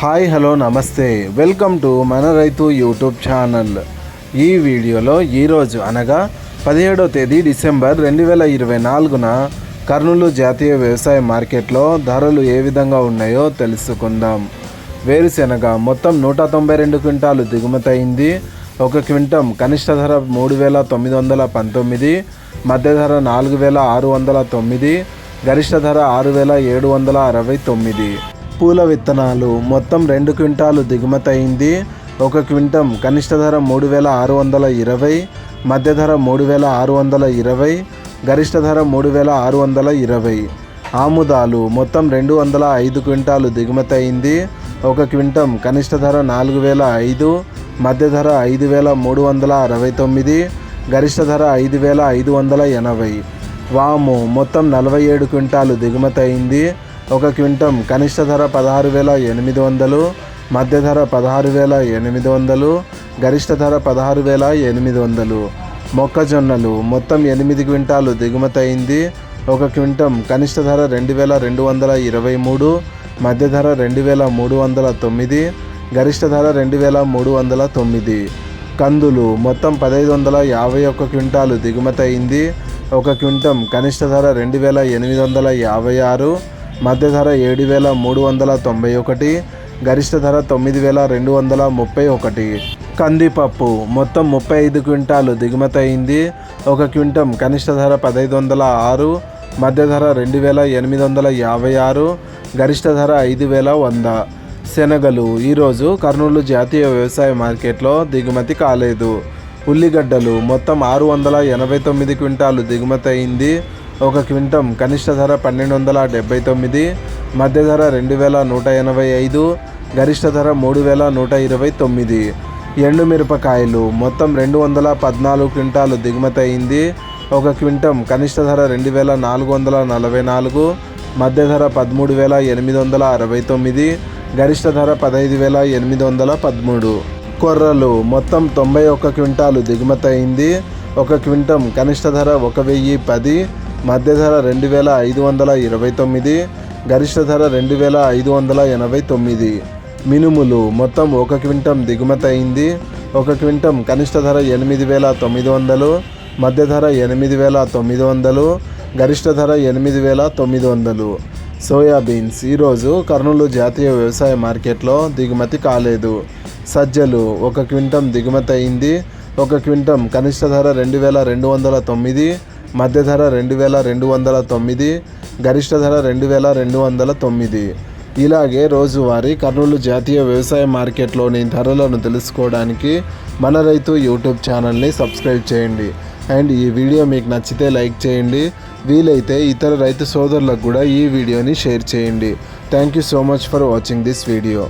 Hi hello నమస్తే. Welcome to మన రైతు యూట్యూబ్ ఛానల్. ఈ వీడియోలో ఈరోజు అనగా పదిహేడో తేదీ డిసెంబర్ రెండు వేల ఇరవై నాలుగున కర్నూలు జాతీయ వ్యవసాయ మార్కెట్లో ధరలు ఏ విధంగా ఉన్నాయో తెలుసుకుందాం. వేరుశెనగ మొత్తం నూట తొంభై రెండు క్వింటాలు దిగుమతి అయింది ఒక క్వింటం కనిష్ట ధర మూడు వేల తొమ్మిది వందల పంతొమ్మిది మధ్య ధర నాలుగు వేల ఆరు వందల తొమ్మిది గరిష్ట ధర ఆరు వేల ఏడు వందల అరవై తొమ్మిది. పూల విత్తనాలు. మొత్తం రెండు క్వింటాలు దిగుమతి అయింది ఒక క్వింటం కనిష్ట ధర మూడు వేల ఆరు వందల ఇరవై మధ్య ధర మూడు వేల ఆరు వందల ఇరవై గరిష్ట ధర మూడు వేల ఆరు వందల ఇరవై. ఆముదాలు మొత్తం రెండు వందల ఐదు క్వింటాలు దిగుమతి అయింది ఒక క్వింటం కనిష్ట ధర నాలుగు వేల ఐదు మధ్య ధర ఐదు వేల మూడు వందల అరవై తొమ్మిది గరిష్ట ధర ఐదు వేల ఐదు వందల ఎనభై. వాము మొత్తం నలభై ఏడు క్వింటాలు దిగుమతి అయింది ఒక క్వింటం కనిష్ట ధర పదహారు వేల ఎనిమిది వందలు మధ్య ధర పదహారు వేల ఎనిమిది వందలు గరిష్ట ధర పదహారు వేల ఎనిమిది వందలు. మొక్కజొన్నలు మొత్తం ఎనిమిది క్వింటాలు దిగుమతి అయింది. ఒక క్వింటం కనిష్ట ధర రెండు వేల రెండు వందల ఇరవై మూడు మధ్య ధర రెండు వేల మూడు వందల తొమ్మిది గరిష్ట ధర రెండు వేల మూడు వందల తొమ్మిది. కందులు మొత్తం పదహైదు వందల యాభై ఒక్క క్వింటాలు దిగుమతి అయింది. ఒక క్వింటం కనిష్ట ధర రెండు వేల ఎనిమిది వందల యాభై ఆరు మధ్య ధర ఏడు వేల మూడు వందల తొంభై ఒకటి గరిష్ట ధర తొమ్మిది వేల రెండు వందల ముప్పై ఒకటి. కందిపప్పు మొత్తం ముప్పై ఐదు క్వింటాలు దిగుమతి అయింది. ఒక క్వింటం కనిష్ట ధర పదహైదు వందల ఆరు మధ్య ధర రెండు వేల ఎనిమిది వందల యాభై ఆరు గరిష్ట ధర ఐదు వేల వంద. శనగలు ఈరోజు కర్నూలు జాతీయ వ్యవసాయ మార్కెట్లో దిగుమతి కాలేదు. ఉల్లిగడ్డలు మొత్తం ఆరు వందల ఎనభై తొమ్మిది క్వింటాలు దిగుమతి అయింది. ఒక క్వింటం కనిష్ట ధర పన్నెండు వందల డెబ్బై తొమ్మిది మధ్య ధర రెండు వేల నూట ఎనభై ఐదు గరిష్ట ధర మూడు వేల నూట ఇరవై తొమ్మిది ఎండుమిరపకాయలు మొత్తం రెండు వందల పద్నాలుగు క్వింటాలు దిగుమతి అయింది. ఒక క్వింటం కనిష్ట ధర రెండు వేల నాలుగు వందల నలభై నాలుగు మధ్య ధర పదమూడు వేల ఎనిమిది వందల అరవై తొమ్మిది గరిష్ట ధర పదహైదు వేల ఎనిమిది వందల పదమూడు. కొర్రలు మొత్తం తొంభై ఒక్క క్వింటాలు దిగుమతి అయింది. ఒక క్వింటం కనిష్ట ధర ఒక వెయ్యి పది మధ్య ధర రెండు వేల ఐదు వందల ఇరవై తొమ్మిది గరిష్ట ధర రెండు వేల ఐదు వందల ఎనభై తొమ్మిది. మినుములు మొత్తం ఒక క్వింటం దిగుమతి అయింది. ఒక క్వింటం కనిష్ట ధర ఎనిమిది వేల తొమ్మిది వందలు మధ్య ధర ఎనిమిది వేల తొమ్మిది వందలు గరిష్ట ధర ఎనిమిది వేల తొమ్మిది వందలు. సోయాబీన్స్ ఈరోజు కర్నూలు జాతీయ వ్యవసాయ మార్కెట్లో దిగుమతి కాలేదు. సజ్జలు ఒక క్వింటం దిగుమతి అయింది. ఒక క్వింటం కనిష్ట ధర రెండు వేల రెండు వందల తొమ్మిది మధ్య ధర రెండు వేల రెండు వందల తొమ్మిది గరిష్ట ధర రెండు వేల రెండు వందల తొమ్మిది. ఇలాగే రోజువారీ కర్నూలు జాతీయ వ్యవసాయ మార్కెట్లోని ధరలను తెలుసుకోవడానికి మన రైతు యూట్యూబ్ ఛానల్ని సబ్స్క్రైబ్ చేయండి. అండ్ ఈ వీడియో మీకు నచ్చితే లైక్ చేయండి. వీలైతే ఇతర రైతు సోదరులకు కూడా ఈ వీడియోని షేర్ చేయండి. Thank you so much for watching this video.